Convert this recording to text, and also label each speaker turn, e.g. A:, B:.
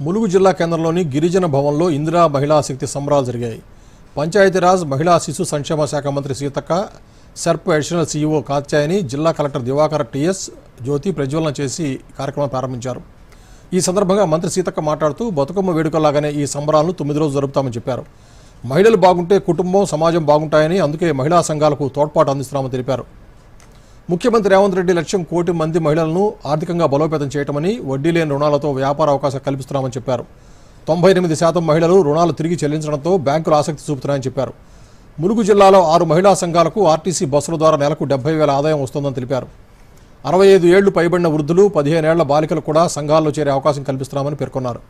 A: ములుగు జిల్లా కేంద్రంలోని గిరిజన భవన్లో ఇందిరా మహిళా శక్తి సంబరాలు జరిగాయి. పంచాయతీరాజ్ మహిళా శిశు సంక్షేమ శాఖ మంత్రి Seethakka SERP additional CEO Katyayani జిల్లా కలెక్టర్ దివాకర్ టిఎస్ జ్యోతి ప్రజ్వలన చేసి కార్యక్రమం ప్రారంభించారు. ఈ సందర్భంగా మంత్రి సీతక్క మాట్లాడుతూ బతుకమ్మ వేడుకలాగానే ఈ సంబరాలను తొమ్మిది రోజులు జరుపుతామని చెప్పారు. మహిళలు బాగుంటే కుటుంబం సమాజం బాగుంటాయని అందుకే మహిళా సంఘాలకు తోడ్పాటు అందిస్తున్నామని తెలిపారు. ముఖ్యమంత్రి రేవంత్ రెడ్డి లక్ష్యం కోటి మంది మహిళలను ఆర్థికంగా బలోపేతం చేయటమని వడ్డీ లేని రుణాలతో వ్యాపార అవకాశాలు కల్పిస్తున్నామని చెప్పారు. తొంభై ఎనిమిది శాతం మహిళలు రుణాలు తిరిగి చెల్లించడంతో బ్యాంకులు ఆసక్తి చూపుతున్నాయని చెప్పారు. ములుగు జిల్లాలో ఆరు మహిళా సంఘాలకు ఆర్టీసీ బస్సుల ద్వారా నెలకు డెబ్బై వేల ఆదాయం వస్తోందని తెలిపారు. అరవై ఐదు ఏళ్ళు పైబడిన వృద్ధులు పదిహేనేళ్ళ బాలికలు కూడా సంఘాల్లో చేరే అవకాశం కల్పిస్తున్నామని పేర్కొన్నారు.